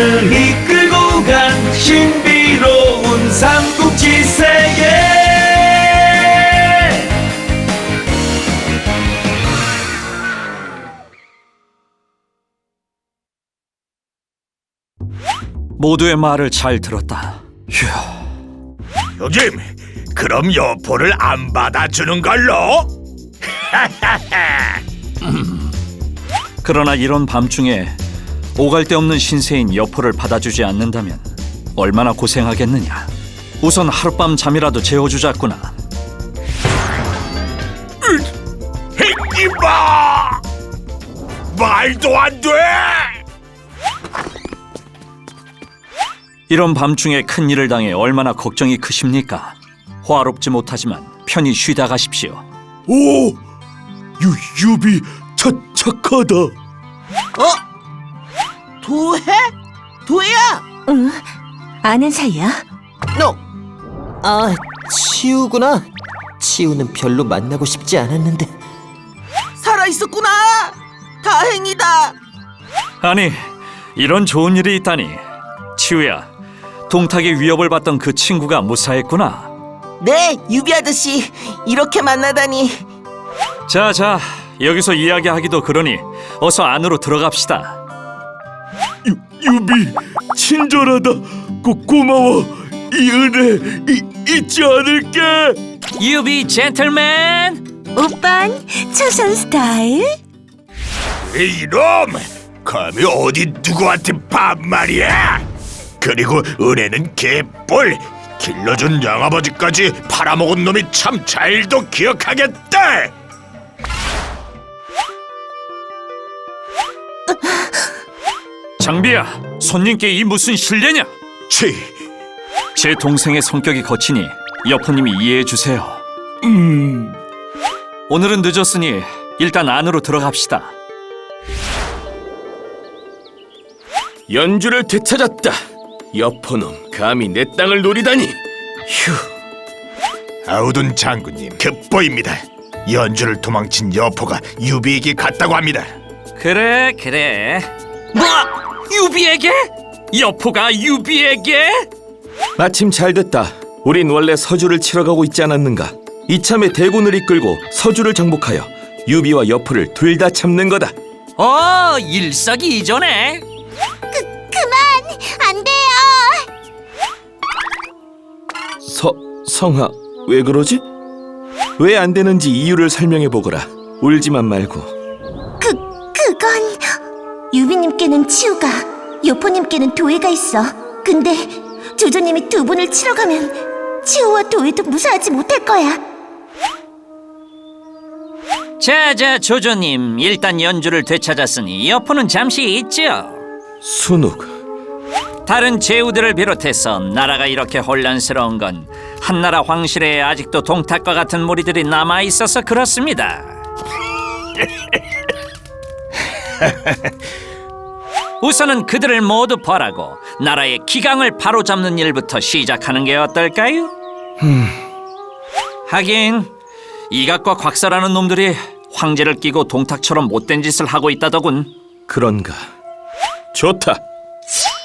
우리를 이끌고 간 신비로운 삼국지 세계 모두의 말을 잘 들었다. 휴, 형님, 그럼 여포를 안 받아주는 걸로? 그러나 이런 밤중에 오갈 데 없는 신세인 여포를 받아주지 않는다면 얼마나 고생하겠느냐. 우선 하룻밤 잠이라도 재워주자꾸나. 이봐! 말도 안 돼! 이런 밤중에 큰 일을 당해 얼마나 걱정이 크십니까? 화롭지 못하지만 편히 쉬다 가십시오. 오! 유, 유비 착, 착하다. 도해? 도해야! 응, 아는 사이야? 너! 아, 치우구나. 치우는 별로 만나고 싶지 않았는데. 살아있었구나! 다행이다! 아니, 이런 좋은 일이 있다니. 치우야, 동탁의 위협을 받던 그 친구가 무사했구나. 네, 유비 아저씨. 이렇게 만나다니. 자, 자, 여기서 이야기하기도 그러니 어서 안으로 들어갑시다. 유, 유비, 친절하다. 고, 고마워. 이 은혜 이, 잊지 않을게. 유비 젠틀맨! 오빤 초선 스타일? 이놈! 감히 어디 누구한테 반말이야? 그리고 은혜는 개뿔! 길러준 양아버지까지 팔아먹은 놈이 참 잘도 기억하겠다! 장비야, 손님께 이 무슨 실례냐? 치! 제 동생의 성격이 거치니 여포님이 이해해 주세요. 음... 오늘은 늦었으니 일단 안으로 들어갑시다. 연주를 되찾았다. 여포놈 감히 내 땅을 노리다니. 휴. 아우둔 장군님 급보입니다. 연주를 도망친 여포가 유비에게 갔다고 합니다. 그래, 그래. 뭐? 유비에게? 여포가 유비에게? 마침 잘 됐다. 우린 원래 서주를 치러 가고 있지 않았는가? 이참에 대군을 이끌고 서주를 정복하여 유비와 여포를 둘다 참는 거다. 어, 일석이조네. 안 돼요! 서 성하 왜 그러지? 왜 안 되는지 이유를 설명해 보거라. 울지만 말고. 그, 그건... 유비님께는 치우가, 여포님께는 도해가 있어. 근데 조조님이 두 분을 치러 가면 치우와 도해도 무사하지 못할 거야. 자자 조조님 일단 연주를 되찾았으니 여포는 잠시 있죠 순욱. 다른 제후들을 비롯해서 나라가 이렇게 혼란스러운 건 한나라 황실에 아직도 동탁과 같은 무리들이 남아 있어서 그렇습니다 우선은 그들을 모두 벌하고 나라의 기강을 바로잡는 일부터 시작하는 게 어떨까요? 하긴 이각과 곽사라는 놈들이 황제를 끼고 동탁처럼 못된 짓을 하고 있다더군 그런가. 좋다.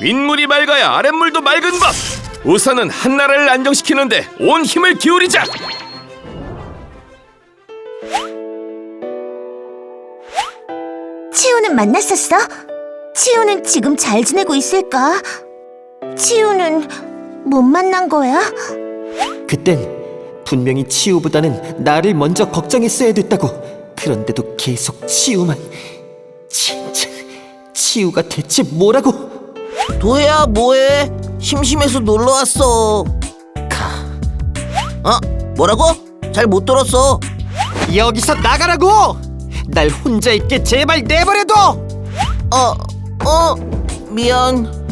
윗물이 맑아야 아랫물도 맑은 법. 우선은 한 나라를 안정시키는데 온 힘을 기울이자. 치우는 만났었어? 치우는 지금 잘 지내고 있을까? 치우는 못 만난 거야? 그땐 분명히 치우보다는 나를 먼저 걱정했어야 됐다고. 그런데도 계속 치우만. 진짜 치우가 대체 뭐라고? 도해야, 뭐해? 심심해서 놀러 왔어. 가. 어? 뭐라고? 잘 못 들었어. 여기서 나가라고! 날 혼자 있게 제발 내버려둬! 어, 어, 미안.